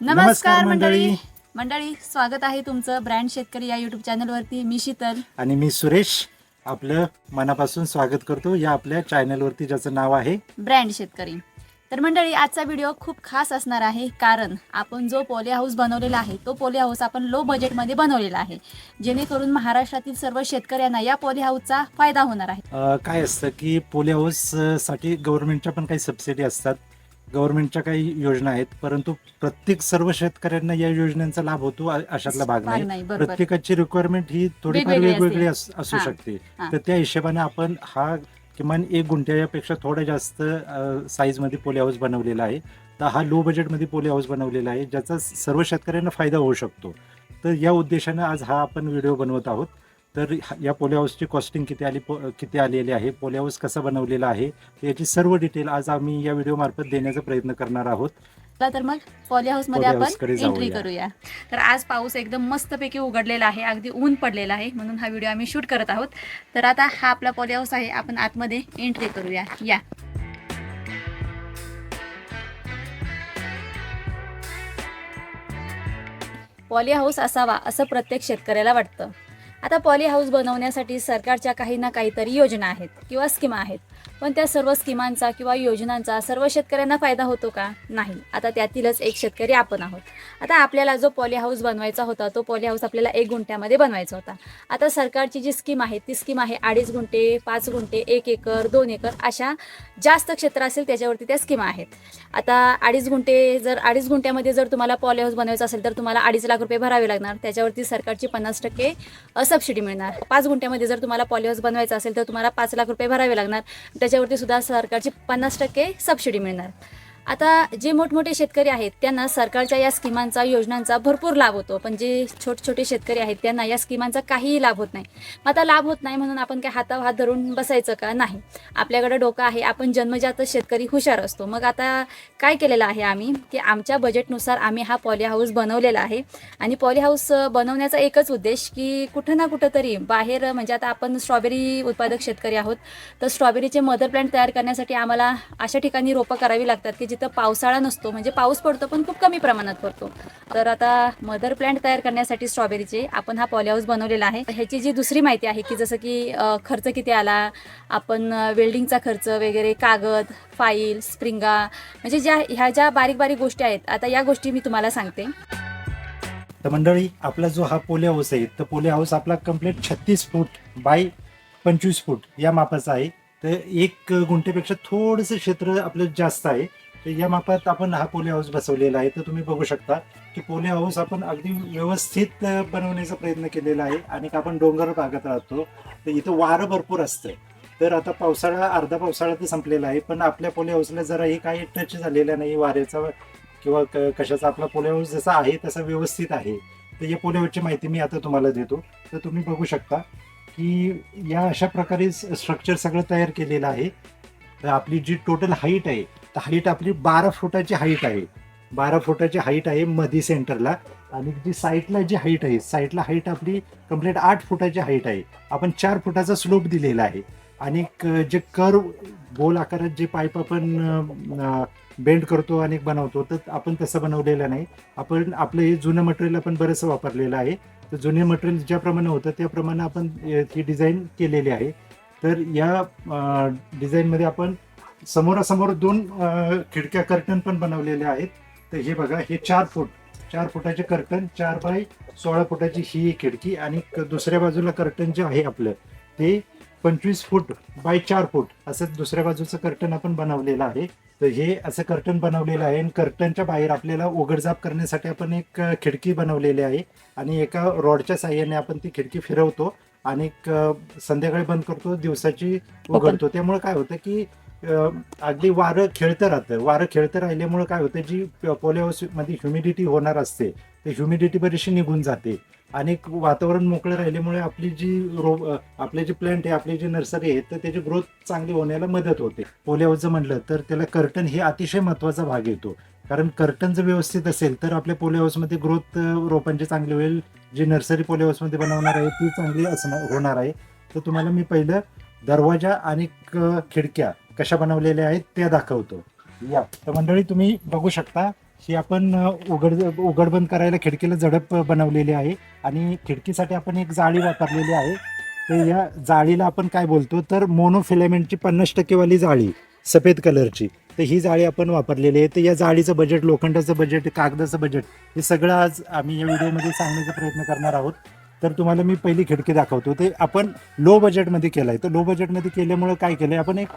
नमस्कार मंडळी. मंडळी. स्वागत आहे तुमचं ब्रँड शेतकरी या युट्यूब चॅनलवरती मी शीतल. आणि मी सुरेश. आपलं मनापासून स्वागत करतो या आपल्या चॅनलवरती ज्याचं नाव आहे ब्रँड शेतकरी. तर मंडळी आजचा व्हिडिओ खूप खास असणार आहे. कारण आपण जो पोले हाऊस बनवलेला आहे तो पोले हाऊस आपण लो बजेटमध्ये बनवलेला आहे. जेणेकरून महाराष्ट्रातील सर्व शेतकऱ्यांना या पोले हाऊसचा फायदा होणार आहे. काय असतं की पोली हाऊससाठी गव्हर्नमेंटच्या पण काही सबसिडी असतात. गव्हर्नमेंटच्या काही योजना आहेत परंतु प्रत्येक सर्व शेतकऱ्यांना या योजनांचा लाभ होतो अशातला भाग नाही प्रत्येकाची रिक्वायरमेंट ही थोडीफार वेगवेगळी. अस-. शकते. तर त्या हिशोबाने आपण हा किमान एक गुंठ्यापेक्षा थोडा जास्त साईजमध्ये पोली हाऊस बनवलेला आहे तर हा लो बजेटमध्ये पोली हाऊस बनवलेला आहे ज्याचा सर्व शेतकऱ्यांना फायदा होऊ शकतो तर या उद्देशानं आज हा आपण व्हिडिओ बनवत आहोत तर या पोली हाऊसची कॉस्टिंग किती आली पो- किती आलेली आहे पोली हाऊस कसं बनवलेलं आहे याची सर्व डिटेल आज आम्ही या व्हिडिओमार्फत देण्याचा प्रयत्न करणार आहोत. चला तर मग पॉली हाऊसमध्ये आपण एंट्री. करूया. तर आज पाऊस एकदम मस्तपैकी उघडलेला आहे अगदी ऊन पडलेला आहे म्हणून हा व्हिडिओ आम्ही शूट करत आहोत. तर आता हा आपला पॉली हाऊस आहे आपण आतमध्ये एंट्री करूया. या. पॉली हाऊस असावा असं प्रत्येक शेतकऱ्याला वाटतं. आता पॉली हाऊस बनवण्यासाठी सरकारच्या काही ना काहीतरी योजना आहेत किंवा स्कीमा आहेत. पण त्या सर्व स्कीमांचा किंवा योजनांचा सर्व शेतकऱ्यांना फायदा होतो का? नाही. आता त्यातीलच एक शेतकरी आपण आहोत. आता आपल्याला जो पॉली हाऊस बनवायचा होता तो पॉली हाऊस आपल्याला एक गुंठ्यामध्ये बनवायचा होता. आता सरकारची जी स्कीम आहे ती स्कीम आहे अडीच गुंठे पाच गुंठे एक एकर दोन एकर अशा जास्त क्षेत्र असेल त्याच्यावरती त्या स्कीमा आहेत. आता अडीच गुंठे जर अडीच गुंठ्यामध्ये जर तुम्हाला पॉली हाऊस बनवायचं असेल तर तुम्हाला अडीच लाख रुपये भरावे लागणार. त्याच्यावरती सरकारची पन्नास टक्के सबसिडी मिळणार. पाच गुंठ्यामध्ये जर तुम्हाला पॉलिहाऊस बनवायचं असेल तर तुम्हाला पाच लाख रुपये भरावे लागणार. त्याच्यावरती सुद्धा सरकारची पन्नास टक्के सबसिडी मिळणार. आता जे मोठमोठे शेतकरी आहेत त्यांना सरकारच्या या स्कीमांचा योजनांचा भरपूर लाभ होतो. पण जे छोटे छोटे शेतकरी आहेत त्यांना या स्कीमांचा काहीही लाभ होत नाही. मग आता लाभ होत नाही म्हणून आपण काय हातावर हात धरून बसायचं का? नाही. आपल्याकडे डोकं आहे आपण जन्मजात शेतकरी हुशार असतो. मग आता काय केलेलं आहे आम्ही? की आमच्या बजेटनुसार आम्ही हा पॉली हाऊस बनवलेला आहे. आणि पॉली हाऊस बनवण्याचा एकच उद्देश की कुठं ना कुठं तरी बाहेर म्हणजे आता आपण स्ट्रॉबेरी उत्पादक शेतकरी आहोत. तर स्ट्रॉबेरीचे मदर प्लांट तयार करण्यासाठी आम्हाला अशा ठिकाणी रोपं करावी लागतात की जिथं पावसाळा नसतो म्हणजे पाऊस पडतो पण खूप कमी प्रमाणात पडतो. तर आता मदर प्लांट तयार करण्यासाठी स्ट्रॉबेरीचे आपण हा पॉली हाऊस बनवलेला आहे. ह्याची जी दुसरी माहिती आहे की जसं की खर्च किती आला आपण वेल्डिंगचा खर्च वगैरे कागद फाईल स्प्रिंगा म्हणजे ज्या ह्या ज्या बारीक बारीक गोष्टी आहेत आता या गोष्टी मी तुम्हाला सांगते. तर मंडळी आपला जो हा पोले हाऊस आहे तर पोले हाऊस आपला कंप्लीट छत्तीस फूट बाय पंचवीस फूट या मापाचा आहे. तर एक गुंठेपेक्षा थोडंसं क्षेत्र आपलं जास्त आहे. या मापात आपण हा पोले हाऊस बसवलेला आहे. तर तुम्ही बघू शकता की पोले हाऊस आपण अगदी व्यवस्थित बनवण्याचा प्रयत्न केलेला आहे आणि आपण डोंगर भागात राहतो. तर इथं वारं भरपूर असतं. तर आता पावसाळा अर्धा पावसाळा तर संपलेला आहे. पण आपल्या पोले हाऊसला जरा हे काही टच झालेला नाही वाऱ्याचा किंवा क- कशाचा. आपला पोले हाऊस जसा आहे तसा व्यवस्थित आहे. तर या पोले हाऊसची माहिती मी आता तुम्हाला देतो. तर तुम्ही बघू शकता की या अशा प्रकारे स्ट्रक्चर सगळं तयार केलेलं आहे. तर आपली जी टोटल हाईट आहे तर हाईट आपली बारा फुटाची हाईट आहे. बारा फुटाची हाईट आहे मधी सेंटरला आणि जी साईटला जी हाईट आहे साईटला हाईट आपली कंप्लीट आठ फुटाची हाईट आहे. आपण चार फुटाचा स्लोप दिलेला आहे. आणि क- जे कर्व गोल आकारात जे पाईप आपण बेंड करतो आणि बनवतो तर आपण तसं बनवलेलं नाही. आपण आपलं हे जुनं मटेरियल आपण बरंचसं वापरलेलं आहे. तर जुने मटेरियल ज्याप्रमाणे होतं त्याप्रमाणे आपण ही डिझाईन केलेली आहे. तर या डिझाईनमध्ये आपण समोरासमोर दोन खिडक्या कर्टन पण बनवलेल्या आहेत. तर हे बघा हे चार फूट चार फुटाचे कर्टन चार बाय सोळा फुटाची ही खिडकी आणि क- दुसऱ्या बाजूला कर्टन जे आहे आपलं ते पंचवीस फूट बाय चार फूट असं दुसऱ्या बाजूचं कर्टन आपण बनवलेलं आहे. तर हे असं कर्टन बनवलेलं आहे आणि कर्टनच्या बाहेर आपल्याला उघडझाप करण्यासाठी आपण एक खिडकी बनवलेली आहे आणि एका रॉडच्या साह्याने आपण ती खिडकी फिरवतो आणि संध्याकाळी बंद करतो दिवसाची उघडतो. त्यामुळे काय होतं की अगदी वारं खेळतं राहतं. वारं खेळतं राहिल्यामुळं काय होतं जी पोले मध्ये ह्युमिडिटी होणार असते ते ह्युमिडिटी बरीचशी निघून जाते. आणि वातावरण मोकळं राहिल्यामुळे आपली जी रो आपले जे प्लांट आहे आपली जी नर्सरी आहे तर त्याची ग्रोथ चांगली होण्याला मदत होते. पोले म्हटलं तर त्याला कर्टन हे अतिशय महत्त्वाचा भाग येतो. कारण कर्टन जर व्यवस्थित असेल तर आपल्या पोले हाऊसमध्ये ग्रोथ रोपांची चांगली होईल. जी नर्सरी पोले हाऊसमध्ये बनवणार आहे ती चांगली असणार होणार आहे. तर तुम्हाला मी पहिलं दरवाजा आणि खिडक्या कशा बनवलेल्या आहेत त्या दाखवतो. या. तर मंडळी तुम्ही बघू शकता ही आपण उघड उघडबंद करायला खिडकीला झडप बनवलेली आहे आणि खिडकीसाठी आपण एक जाळी वापरलेली आहे. तर या जाळीला आपण काय बोलतो? तर मोनोफिलेमेंटची पन्नास टक्केवाली जाळी सफेद कलरची. तर ही जाळी आपण वापरलेली आहे. तर या जाळीचं बजेट लोखंडाचं बजेट कागदाचं बजेट हे सगळं आज आम्ही या व्हिडिओमध्ये सांगण्याचा प्रयत्न करणार आहोत. तर तुम्हाला मी पहिली खिडकी दाखवतो. ते आपण लो बजेटमध्ये केलं आहे तर लो बजेटमध्ये केल्यामुळं काय केलं आहे आपण एक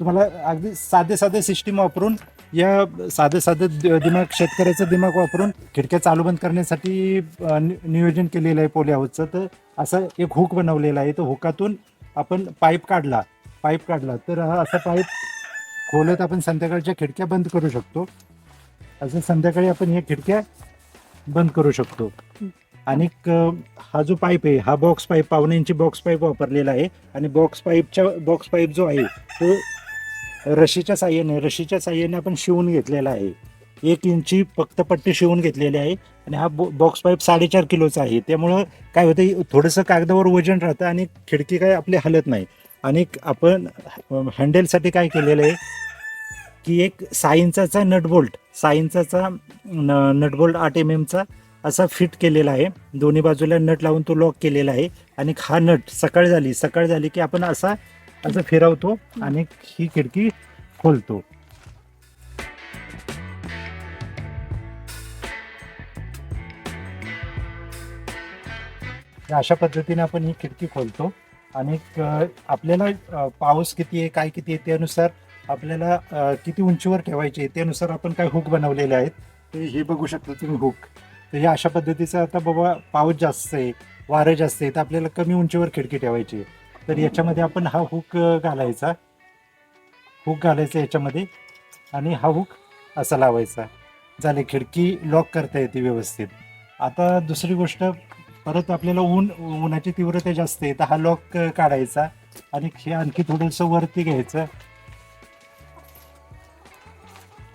तुम्हाला अगदी साधे साधे सिस्टीम वापरून या साधं साधं द- दिमाग शेतकऱ्याचं दिमाग वापरून खिडक्या चालू बंद करण्यासाठी नि- नियोजन केलेलं आहे पोली हाऊसचं तर असं एक हुक बनवलेला आहे. तर हुकातून आपण पाईप काढला. पाईप काढला. तर हा असा पाईप खोलत आपण संध्याकाळच्या खिडक्या बंद करू शकतो. असं संध्याकाळी आपण या खिडक्या बंद करू शकतो. आणि हा जो पाईप आहे हा बॉक्स पाईप पावणे इंची बॉक्स पाईप वापरलेला आहे. आणि बॉक्स पाईपच्या बॉक्स पाईप जो आहे तो रशीच्या साह्याने रशीच्या साह्याने आपण शिवून घेतलेला आहे. एक इंची फक्त पट्टी शिवून घेतलेली आहे आणि हा बॉ- बॉक्स पाईप साडेचार किलोचा आहे. त्यामुळं काय होतं थोडंसं कागदावर वजन राहतं आणि खिडकी काय आपली हलत नाही. आणि आपण हँडलसाठी काय केलेलं आहे की एक सहा नटबोल्ट साईंचाचा न नटबोल्ट आठ एम एमचा असा फिट केलेला आहे. दोन्ही बाजूला नट लावून तो लॉक केलेला आहे. आणि हा नट सकाळ झाली सकाळ झाली की आपण असा असं फिरवतो आणि ही खिडकी खोलतो अशा पद्धतीने आपण ही खिडकी खोलतो आणि आपल्याला पाऊस किती आहे काय किती आहे त्यानुसार आपल्याला किती उंचीवर ठेवायचे आहे त्यानुसार आपण काय हुक बनवलेले आहेत ते हे बघू शकता तुम्ही हुक तर हे अशा पद्धतीचं आता बाबा पाऊस जास्त आहे वारं जास्त आहे तर आपल्याला कमी उंचीवर खिडकी ठेवायची आहे. तर याच्यामध्ये आपण हा हुक घालायचा. हुक घालायचा याच्यामध्ये आणि हा हुक असा लावायचा. झाले खिडकी लॉक करता येते व्यवस्थित. आता दुसरी गोष्ट परत आपल्याला ऊन उन्हाची तीव्रता जास्त आहे तर हा लॉक काढायचा आणि हे आणखी थोडंसं वरती घ्यायचं.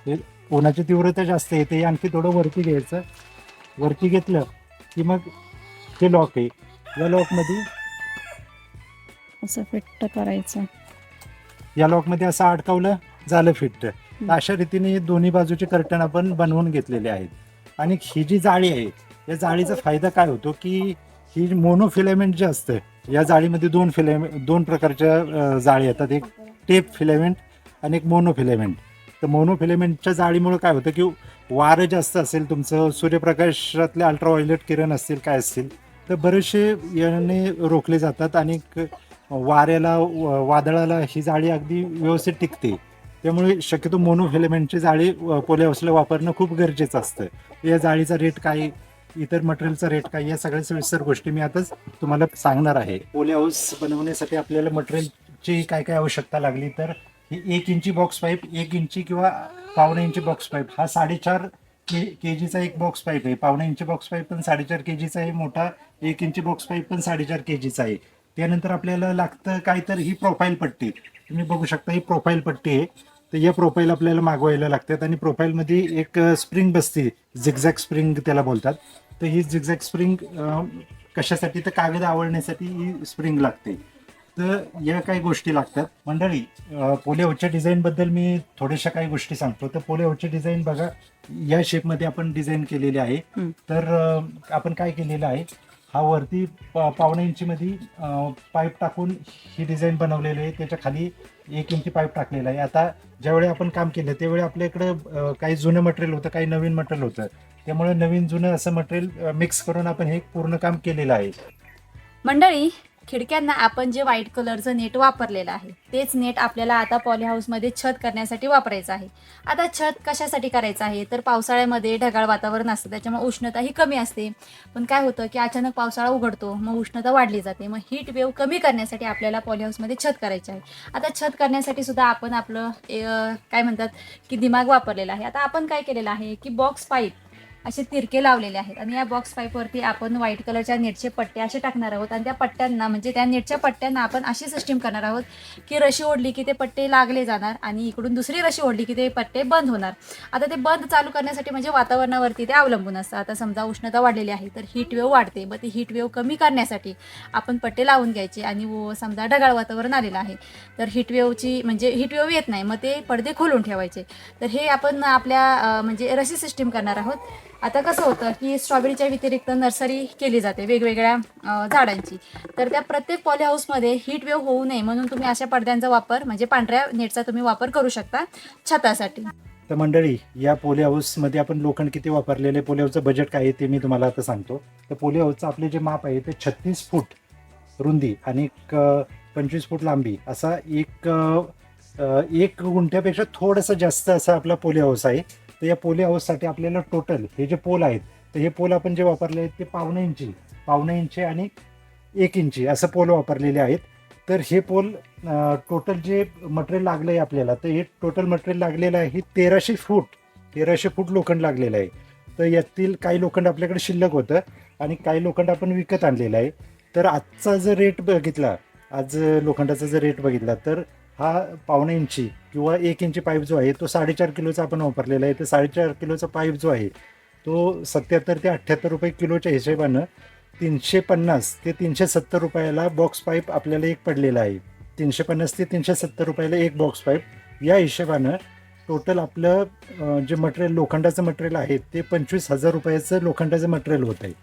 हे उन्हाची तीव्रता जास्त आहे ते आणखी थोडं वरती घ्यायचं. वरती घेतलं की मग हे लॉक आहे. या लॉकमध्ये असं फिट्ट करायचं. या लॉकमध्ये असं अडकवलं झालं फिट तर अशा रीतीने दोन्ही बाजूचे कर्टन आपण बनवून घेतलेले आहेत. आणि ही जी जाळी आहे या जाळीचा फायदा काय होतो की ही मोनोफिलेमेंट जे असतं या जाळीमध्ये दोन फिलेमेंट दोन प्रकारच्या जाळी येतात. एक टेप फिलेमेंट आणि एक मोनोफिलेमेंट तर मोनोफिलेमेंटच्या जाळीमुळे काय होतं की वारं जास्त असेल तुमचं सूर्यप्रकाशातले अल्ट्राव्हायोलेट किरण असतील काय असतील तर बरेचसे याने रोखले जातात आणि वाऱ्याला व- वादळाला ही जाळी अगदी व्यवस्थित टिकते. त्यामुळे शक्यतो मोनोफिलेमेंटची जाळी अ, पोले हाऊसला वापरणं खूप गरजेचं असतं. या जाळीचा रेट काय इतर मटेरियलचा रेट काय या सगळ्या सविस्तर गोष्टी मी आताच तुम्हाला सांगणार आहे. पोले हाऊस बनवण्यासाठी आपल्याला मटेरियलची काय काय आवश्यकता लागली तर ही एक इंची बॉक्स पाईप एक इंची किंवा पावणे इंची बॉक्स पाईप हा साडेचार के के जीचा एक बॉक्स पाईप आहे. पावणे इंची बॉक्स पाईप पण साडेचार के जीचा आहे मोठा एक इंची बॉक्स पाईप पण साडेचार के जीचा आहे. त्यानंतर आपल्याला लागतं काय तर ही प्रोफाईल पट्टी. तुम्ही बघू शकता ही प्रोफाईल पट्टी आहे. तर या प्रोफाईल आपल्याला मागवायला लागतात आणि प्रोफाईलमध्ये एक स्प्रिंग बसते. झिगझॅग स्प्रिंग त्याला बोलतात. तर ही झिगझॅग स्प्रिंग कशासाठी तर कागद आवडण्यासाठी ही स्प्रिंग लागते. तर या काही गोष्टी लागतात. मंडळी पोले हाऊसच्या डिझाईनबद्दल मी थोड्याशा काही गोष्टी सांगतो. तर पोले डिझाईन बघा या शेपमध्ये आपण डिझाईन केलेले आहे. तर आपण काय केलेलं आहे? हा वरती प- पावणे इंचीमध्ये पाईप टाकून ही डिझाईन बनवलेली आहे. त्याच्याखाली एक इंची पाईप टाकलेला आहे. आता ज्यावेळी आपण काम केलं त्यावेळी आपल्या इकडं काही जुनं मटेरियल होतं काही नवीन मटेरियल होतं. त्यामुळे नवीन जुनं असं मटेरियल मिक्स करून आपण हे पूर्ण काम केलेलं आहे. मंडळी खिडक्यांना आपण जे व्हाईट कलरचं नेट वापरलेलं आहे तेच नेट आपल्याला आता पॉली हाऊसमध्ये छत करण्यासाठी वापरायचं आहे. आता छत कशासाठी करायचं आहे? तर पावसाळ्यामध्ये ढगाळ वातावरण असतं त्याच्यामुळे उष्णता ही कमी असते. पण काय होतं की अचानक पावसाळा उघडतो मग उष्णता वाढली जाते. मग हीट वेव कमी करण्यासाठी आपल्याला पॉली हाऊसमध्ये छत करायचं आहे. आता छत करण्यासाठी सुद्धा आपण आपलं ए, काय म्हणतात की दिमाग वापरलेला आहे. आता आपण काय केलेलं आहे की बॉक्स पाईप असे तिरके लावलेले आहेत. आणि या बॉक्स पाईपवरती आपण व्हाईट कलरच्या नेटचे पट्टे असे टाकणार आहोत. आणि त्या पट्ट्यांना म्हणजे त्या नेटच्या पट्ट्यांना आपण अशी सिस्टीम करणार आहोत की रशी ओढली की ते पट्टे लागले जाणार आणि इकडून दुसरी रशी ओढली की ते पट्टे बंद होणार. आता ते बंद चालू करण्यासाठी म्हणजे वातावरणावरती ते अवलंबून असतं. आता समजा उष्णता वाढलेली आहे तर हीट वेव वाढते. मग ती हीट वेव कमी करण्यासाठी आपण पट्टे लावून घ्यायचे आणि व समजा ढगाळ वातावरण आलेलं आहे. तर हीट वेवची म्हणजे हीट वेव येत नाही मग ते पडदे खोलून ठेवायचे. तर हे आपण आपल्या म्हणजे रशी सिस्टीम करणार आहोत. आता कसं होतं की स्ट्रॉबेरीच्या व्यतिरिक्त नर्सरी केली जाते वेगवेगळ्या झाडांची. तर त्या प्रत्येक पॉली हाऊसमध्ये हीट वेव होऊ नये म्हणून तुम्ही अशा पडद्यांचा वापर म्हणजे पांढऱ्या नेटचा तुम्ही वापर करू शकता छतासाठी. तर मंडळी या पोली हाऊसमध्ये आपण लोखंड किती वापरलेले पोली हाऊसचं बजेट काय आहे ते मी तुम्हाला आता सांगतो. तर पोली हाऊसचं आपले जे माप आहे ते छत्तीस फूट रुंदी आणि एक पंचवीस फूट लांबी असा एक एक गुंठ्यापेक्षा थोडंसं जास्त असा आपला पोली हाऊस आहे. तर या पोली हाऊससाठी आपल्याला टोटल हे जे पोल आहेत तर हे पोल आपण जे वापरले आहेत ते पावणे इंची पावणे इंची आणि एक इंची असं पोल वापरलेले आहेत. तर हे पोल टोटल जे मटेरियल लागलं आहे आपल्याला तर हे टोटल मटेरियल लागलेलं आहे हे तेराशे फूट तेराशे फूट लोखंड लागलेलं आहे. तर यातील काही लोखंड आपल्याकडे शिल्लक होतं आणि काही लोखंड आपण विकत आणलेलं आहे. तर आजचा जर रेट बघितला आज लोखंडाचा जर रेट बघितला तर हा पावणे इंची किंवा एक इंची पाईप जो आहे तो साडेचार किलोचा आपण वापरलेला आहे. तर साडेचार किलोचा पाईप जो आहे तो सत्याहत्तर ते अठ्ठ्याहत्तर रुपये किलोच्या हिशेबानं तीनशे पन्नास ते तीनशे सत्तर रुपयाला बॉक्स पाईप आपल्याला एक पडलेला आहे. तीनशे पन्नास ते तीनशे सत्तर रुपयाला एक बॉक्स पाईप या हिशेबानं टोटल आपलं जे मटेरियल लोखंडाचं मटेरियल आहे ते पंचवीस हजार रुपयाचं लोखंडाचं मटेरियल होत आहे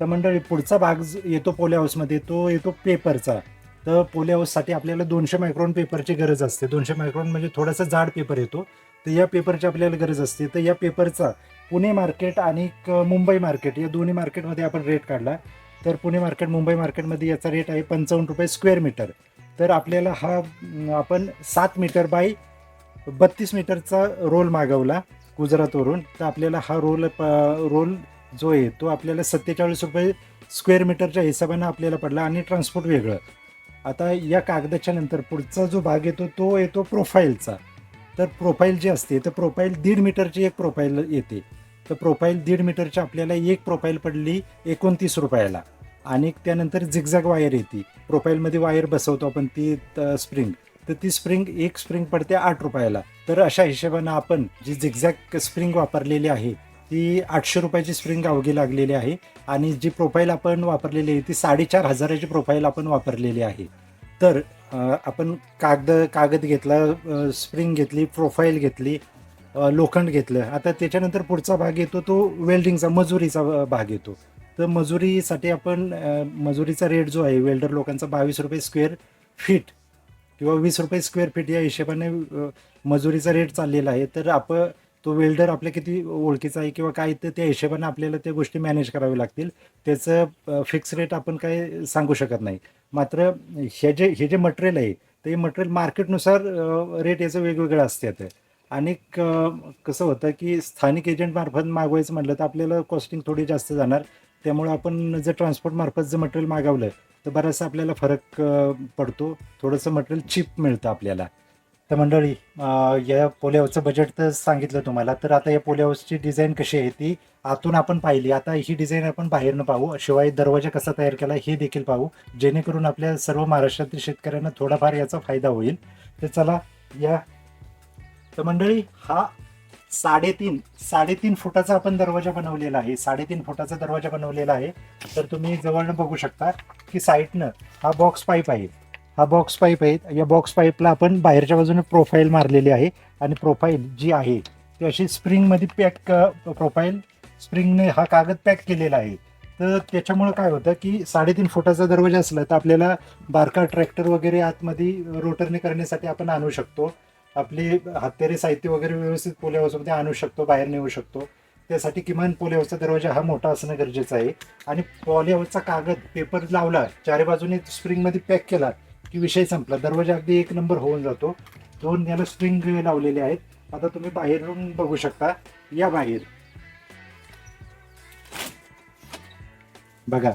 तर मंडळी पुढचा भाग येतो पोल्या हाऊसमध्ये तो येतो पेपरचा तर पोले हाऊससाठी आपल्याला दोनशे मायक्रॉन पेपरची गरज असते. दोनशे मायक्रॉन म्हणजे थोडासा जाड पेपर येतो. तर या पेपरची आपल्याला गरज असते. तर या पेपरचा पुणे मार्केट आणि मुंबई मार्केट या दोन्ही मार्केटमध्ये आपण रेट काढला. तर पुणे मार्केट मुंबई मार्केटमध्ये याचा रेट आहे पंचावन्न रुपये स्क्वेअर मीटर तर आपल्याला हा आपण सात मीटर बाय बत्तीस मीटरचा रोल मागवला गुजरातवरून. तर आपल्याला हा रोल प रोल जो आहे तो आपल्याला सत्तेचाळीस रुपये स्क्वेअर मीटरच्या हिशोबानं आपल्याला पडला आणि ट्रान्सपोर्ट वेगळं. आता या कागदाच्या नंतर पुढचा जो भाग येतो तो येतो प्रोफाईलचा. तर प्रोफाईल जी असते तर प्रोफाईल दीड मीटरची एक प्रोफाईल येते. तर प्रोफाईल दीड मीटरची आपल्याला एक प्रोफाईल पडली एकोणतीस रुपयाला. आणि त्यानंतर झिगझॅग वायर येते. प्रोफाईलमध्ये वायर बसवतो आपण ती स्प्रिंग तर ती स्प्रिंग एक स्प्रिंग पडते आठ रुपयाला. तर अशा हिशोबानं आपण जी झिगझॅग स्प्रिंग वापरलेली आहे ती आठशे रुपयाची स्प्रिंग अवघी लागलेली आहे आणि जी प्रोफाईल आपण वापरलेली आहे ती साडेचार हजाराची प्रोफाईल आपण वापरलेली आहे. तर आपण कागद कागद घेतला स्प्रिंग घेतली प्रोफाईल घेतली लोखंड घेतलं. आता त्याच्यानंतर पुढचा भाग येतो तो वेल्डिंगचा मजुरीचा भाग येतो. तर मजुरीसाठी आपण मजुरीचा रेट जो आहे वेल्डर लोकांचा बावीस रुपये स्क्वेअर फीट किंवा वीस रुपये स्क्वेअर फीट या हिशेबाने मजुरीचा रेट चाललेला आहे. तर आपण तो वेल्डर आपल्या किती ओळखीचा आहे किंवा काय तर त्या हिशोबाने आपल्याला त्या गोष्टी मॅनेज कराव्या लागतील. त्याचं फिक्स रेट आपण काय सांगू शकत नाही. मात्र हे जे हे जे मटेरियल आहे ते मटेरियल मार्केटनुसार रेट याचं वेगवेगळं असतात आणि कसं होतं की स्थानिक एजंट मार्फत मागवायचं म्हटलं तर आपल्याला कॉस्टिंग थोडी जास्त जाणार. त्यामुळे आपण जर ट्रान्सपोर्ट मार्फत जर मटेरियल मागवलं तर बराचसा आपल्याला फरक पडतो. थोडंसं मटेरियल चीप मिळतं आपल्याला. तर मंडळी या पोले हाऊसचं बजेट तर सांगितलं तुम्हाला तर आता या पोले हाऊसची डिझाईन कशी आहे ती आतून आपण पाहिली. आता ही डिझाईन आपण बाहेरनं पाहू. शिवाय दरवाजा कसा तयार केला हे देखील पाहू. जेणेकरून आपल्या सर्व महाराष्ट्रातील शेतकऱ्यांना थोडाफार याचा फायदा होईल. तर चला या. तर मंडळी हा साडेतीन साडेतीन फुटाचा आपण दरवाजा बनवलेला आहे. साडेतीन फुटाचा दरवाजा बनवलेला आहे. तर तुम्ही जवळनं बघू शकता की साईडनं हा बॉक्स पाईप आहे. हा बॉक्स पाईप आहे. या बॉक्स पाईपला आपण बाहेरच्या बाजूने प्रोफाईल मारलेली आहे आणि प्रोफाईल जी आहे ती अशी स्प्रिंगमध्ये पॅक प्रोफाईल स्प्रिंगने हा कागद पॅक केलेला आहे. तर त्याच्यामुळं काय होतं की साडेतीन फुटाचा दरवाजा असला तर आपल्याला बारका ट्रॅक्टर वगैरे आतमध्ये रोटरने करण्यासाठी आपण आणू शकतो. आपले हत्यारे साहित्य वगैरे व्यवस्थित पोले हाऊसमध्ये आणू शकतो बाहेर नेऊ शकतो. त्यासाठी किमान पोले हाऊसचा दरवाजा हा मोठा असणं गरजेचं आहे. आणि पोले हाऊसचा कागद पेपर लावला चारी बाजूने स्प्रिंगमध्ये पॅक केला की विषय संपला. दरवाजा अगदी एक नंबर होऊन जातो. दोन याला स्प्रिंग लावलेले आहेत. आता तुम्ही बाहेरून बघू शकता. या बाहेर. बघा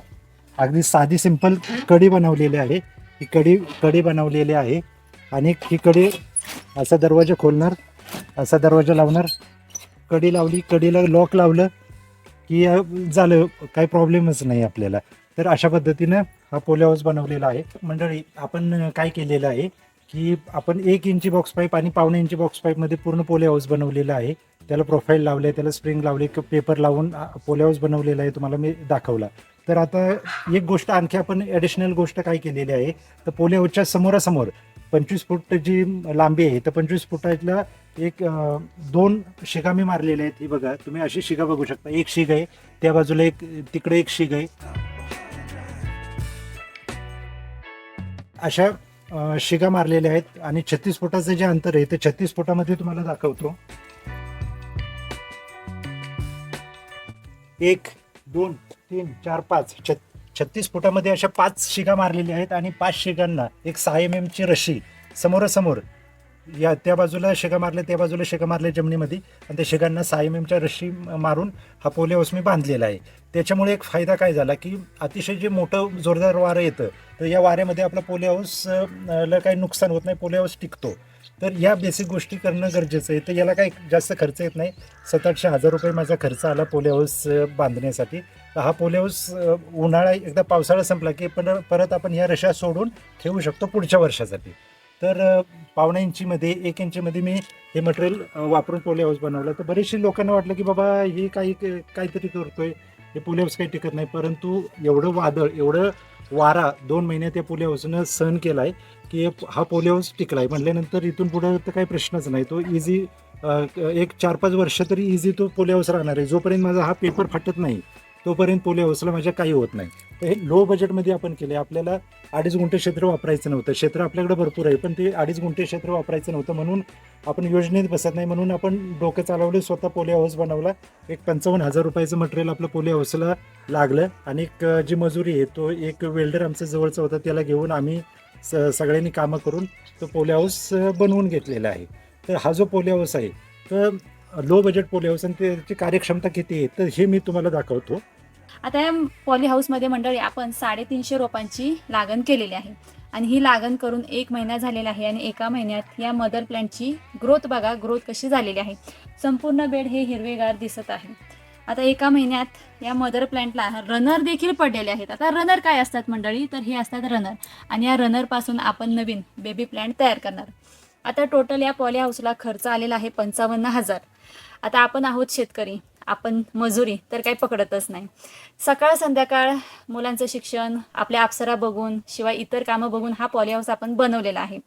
अगदी साधी सिंपल कडी बनवलेली आहे. ही कडी कडी बनवलेली आहे. आणि ही कडी असा दरवाजा खोलणार असा दरवाजा लावणार. कडी लावली कडीला लॉक लावलं की झालं काही प्रॉब्लेमच नाही आपल्याला. तर अशा पद्धतीनं हा पोले हाऊस बनवलेला आहे. मंडळी आपण काय केलेलं आहे की आपण एक इंची बॉक्स पाईप आणि पावणे इंची बॉक्स पाईपमध्ये पूर्ण पोले हाऊस बनवलेला आहे. त्याला प्रोफाईल लावले त्याला स्प्रिंग लावले पेपर लावून पोले हाऊस बनवलेला आहे तुम्हाला मी दाखवला. तर आता एक गोष्ट आणखी आपण ॲडिशनल गोष्ट काय केलेली आहे तर पोले हाऊसच्या समोरासमोर पंचवीस फूट जी लांबी आहे तर पंचवीस फुटातला एक दोन शिगा मी मारलेल्या आहेत. ही बघा तुम्ही अशी शिगा बघू शकता. एक शिग आहे त्या बाजूला एक तिकडे एक शिग आहे. अशा शिगा मारलेल्या आहेत आणि छत्तीस फुटाचं जे अंतर आहे ते छत्तीस फुटामध्ये तुम्हाला दाखवतो. एक दोन तीन चार पाच छत्तीस फुटामध्ये अशा पाच शिगा मारलेल्या आहेत आणि पाच शिगांना एक सहा एम एमची रशी समोरासमोर या त्या बाजूला शेगा मारल्या त्या बाजूला शेगा मारल्या जमिनीमध्ये. आणि त्या शेगांना सहा एम एमच्या रशी मारून हा पोले हाऊस मी बांधलेला आहे. त्याच्यामुळे एक फायदा काय झाला की अतिशय जे मोठं जोरदार वारं येतं तर या वाऱ्यामध्ये आपला पोले काही नुकसान होत नाही पोले हाऊस टिकतो. तर या बेसिक गोष्टी करणं गरजेचं आहे. तर याला काही जास्त खर्च येत नाही. सात आठशे हजार रुपये माझा खर्च आला पोले हाऊस बांधण्यासाठी. तर हा पोले हाऊस उन्हाळा एकदा पावसाळा संपला की पण परत आपण ह्या रशा सोडून ठेवू शकतो पुढच्या वर्षासाठी. तर पावणे इंचीमध्ये एक इंचीमध्ये मी हे मटेरियल वापरून पोले हाऊस बनवलं. तर बरेचसे लोकांना वाटलं की बाबा हे काही काहीतरी करतोय. हे पोले हाऊस काही टिकत नाही. परंतु एवढं वादळ एवढं वारा दोन महिन्यात या पोले हाऊसनं सहन केला आहे की हा पोले हाऊस टिकला आहे म्हटल्यानंतर इथून पुढे तर काही प्रश्नच नाही. तो इझी एक चार पाच वर्ष तरी इझी तो पोले हाऊस राहणार आहे. जोपर्यंत माझा हा पेपर फाटत नाही तोपर्यंत पोले हाऊसला माझ्या काही होत नाही. तर हे लो बजेटमध्ये आपण केले. आपल्याला अडीच गुंठे क्षेत्र वापरायचं नव्हतं. क्षेत्र आपल्याकडे भरपूर आहे पण ते अडीच गुंठे क्षेत्र वापरायचं नव्हतं म्हणून आपण योजनेत बसत नाही. म्हणून आपण डोकं चालवले स्वतः पोले हाऊस बनवला. एक पंचावन्न हजार रुपयाचं मटेरियल आपलं पोले हाऊसला लागलं. आणि एक जी मजुरी आहे तो एक वेल्डर आमच्या जवळचा होता. त्याला घेऊन आम्ही स सगळ्यांनी कामं करून तो पोले हाऊस बनवून घेतलेला आहे. तर हा जो पोले हाऊस आहे तर लो बजेट पोली हाऊस आणि त्याची कार्यक्षमता किती आहे तर हे मी तुम्हाला दाखवतो. आता या पॉली हाऊसमध्ये मंडळी आपण साडेतीनशे रोपांची लागण केलेली आहे. आणि ही लागण करून एक महिना झालेला आहे आणि एका महिन्यात या मदर प्लॅन्टची ग्रोथ बघा ग्रोथ कशी झालेली आहे. संपूर्ण बेड हे हिरवेगार दिसत आहे. आता एका महिन्यात या मदर प्लॅन्टला रनर देखील पडलेले आहेत. आता रनर काय असतात मंडळी? तर हे असतात रनर आणि या रनरपासून आपण नवीन बेबी प्लॅन्ट तयार करणार. आता टोटल या पॉली हाऊसला खर्च आलेला आहे पंचावन्न हजार. आता आपण आहोत शेतकरी आपण मजुरी तर काही पकडतच नाही. सकाळ संध्याकाळ मुलांचं शिक्षण आपल्या अप्सरा बघून शिवाय इतर कामं बघून हा पॉली हाऊस आपण बनवलेला आहे.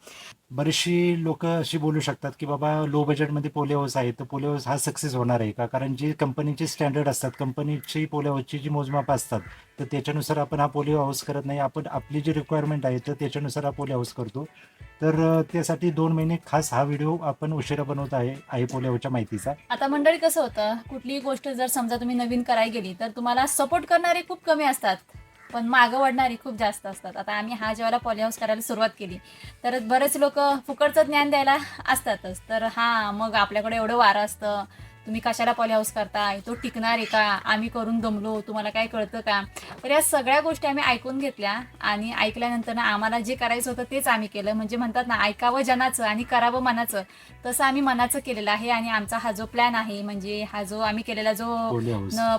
बरीचशी लोक अशी बोलू शकतात की बाबा लो बजेटमध्ये पोले हाऊस आहे तर पोले हाऊस हा सक्सेस होणार आहे का? कारण जी कंपनीचे स्टँडर्ड असतात कंपनीची पोले हाऊसची जी मोजमाप असतात तर त्याच्यानुसार आपण हा पोलिओ हाऊस करत नाही. आपण आपली जी रिक्वायरमेंट आहे तर त्याच्यानुसार हा पोलिओ हाऊस करतो. तर त्यासाठी दोन महिने खास हा व्हिडिओ आपण उशिरा बनवत आहे आहे पोलिओच्या माहितीचा. आता मंडळी कसं होतं? कुठलीही गोष्ट जर समजा तुम्ही नवीन करायला गेली तर तुम्हाला सपोर्ट करणारे खूप कमी असतात. पण मागं वडणारी खूप जास्त असतात. आता आम्ही हा जेव्हा पॉली हाऊस करायला सुरुवात केली तर बरेच लोक फुकटचं ज्ञान द्यायला असतातच. तर हा मग आपल्याकडे एवढं वारं असतं. तुम्ही कशाला पॉली हाऊस करताय? तो टिकणार आहे का? आम्ही करून दमलो. तुम्हाला काय कळतं का? तर या सगळ्या गोष्टी आम्ही ऐकून घेतल्या आणि ऐकल्यानंतर ना आम्हाला जे करायचं होतं तेच आम्ही केलं. म्हणजे म्हणतात ना ऐकावं जनाचं आणि करावं मनाचं. तसं आम्ही मनाचं केलेलं आहे आणि आमचा हा जो प्लॅन आहे म्हणजे हा जो आम्ही केलेला जो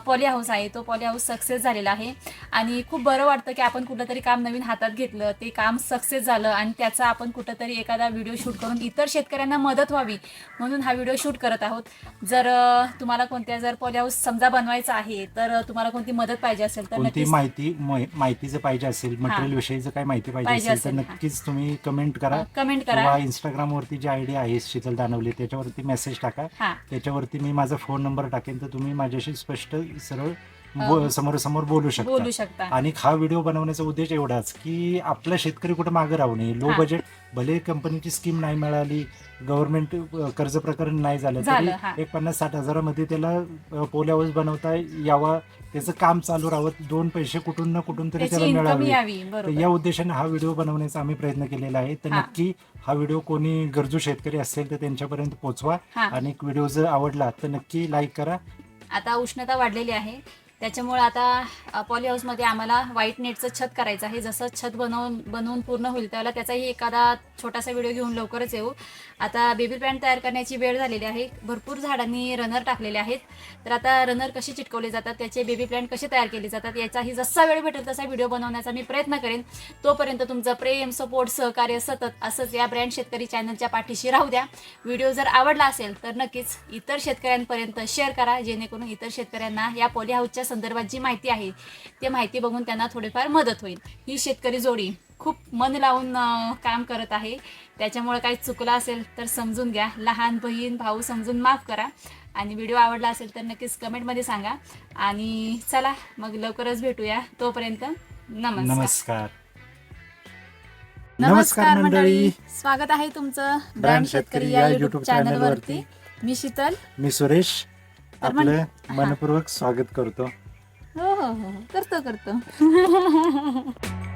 पॉली हाऊस आहे तो पॉली हाऊस सक्सेस झालेला आहे. आणि खूप बरं वाटतं की आपण कुठलं तरी काम नवीन हातात घेतलं ते काम सक्सेस झालं आणि त्याचा आपण कुठंतरी एखादा व्हिडिओ शूट करून इतर शेतकऱ्यांना मदत व्हावी म्हणून हा व्हिडिओ शूट करत आहोत. जर तुम्हाला कोणत्या जर पॉली हाऊस समजा बनवायचा आहे तर तुम्हाला कोणती मदत पाहिजे असेल तर कोणती नक्कीच माहिती मा- माहितीचं पाहिजे असेल मटेरियल विषयीचं काय माहिती पाहिजे पाहिजे असेल तर असेल, हा. नक्कीच तुम्ही कमेंट करा. कमेंट करा. किंवा इंस्टाग्राम वरती जी आयडी आहे शीतल दानवले त्याच्यावरती मेसेज टाका. हा. त्याच्यावरती मी माझा फोन नंबर टाकेन तर तुम्ही माझ्याशी स्पष्ट सरळ बो- समोरासमोर बोलू शकता. बोलू शकता. आणि हा व्हिडिओ बनवण्याचा उद्देश एवढाच की आपला शेतकरी कुठे मागे राहू नये. लो हा. बजेट भले कंपनीची स्कीम नाही मिळाली गव्हर्नमेंट कर्ज प्रकरण नाही झालं झालं, तरी हा. एक पन्नास साठ हजारामध्ये त्याला पोल हाऊस बनवता यावा त्याचं काम चालू राहावं दोन पैसे कुठून ना कुठून तरी त्याची त्याला इन्कम मिळावे. यावी तर बरोबर. या उद्देशाने हा व्हिडिओ बनवण्याचा आम्ही प्रयत्न केलेला आहे. तर हा. नक्की हा व्हिडिओ कोणी गरजू शेतकरी असेल तर त्यांच्यापर्यंत पोहोचवा हा. आणि व्हिडिओ जर आवडला तर नक्की लाईक करा. आता उष्णता वाढलेली आहे. त्याच्यामुळं आता पॉली हाऊसमध्ये आम्हाला व्हाईट नेटचं छत करायचं आहे. जसं छत बनवून बनवून पूर्ण होईल त्याला त्याचाही एखादा छोटासा व्हिडिओ घेऊन लवकरच येऊ. आता बेबी प्लॅन्ट तयार करण्याची वेळ झालेली आहे. भरपूर झाडांनी रनर टाकलेले आहेत. तर आता रनर कसे चिटकवले जातात त्याचे बेबी प्लॅन्ट कसे तयार केले जातात याचाही जसा वेळ भेटेल तसा व्हिडिओ बनवण्याचा मी प्रयत्न करेन. तोपर्यंत तुमचं प्रेम सपोर्ट सहकार्य सतत असंच या ब्रँड शेतकरी चॅनलच्या पाठीशी राहू द्या. व्हिडिओ जर आवडला असेल तर नक्कीच इतर शेतकऱ्यांपर्यंत शेअर करा. जेणेकरून इतर शेतकऱ्यांना या पॉली हाऊसच्या संदर्भात जी माहिती आहे ते माहिती बघून त्यांना थोडीफार मदत होईल. ही शेतकरी जोडी खूप मन लावून काम करत आहे. त्याच्यामुळे काही चुकलं असेल तर समजून घ्या. लहान बहीण भाऊ समजून माफ करा. आणि व्हिडिओ आवडला असेल तर नक्कीच कमेंटमध्ये सांगा. आणि चला मग लवकरच भेटूया. तोपर्यंत नमस्कार. नमस्कार. नमस्कार मंडळी. स्वागत आहे तुमचं ब्रँड शेतकरी या युट्यूब YouTube चॅनलवरती चॅनलवरती. मी शीतल. मी सुरेश. आपलं मनपूर्वक स्वागत करतो. हो हो हो. करतो करतो.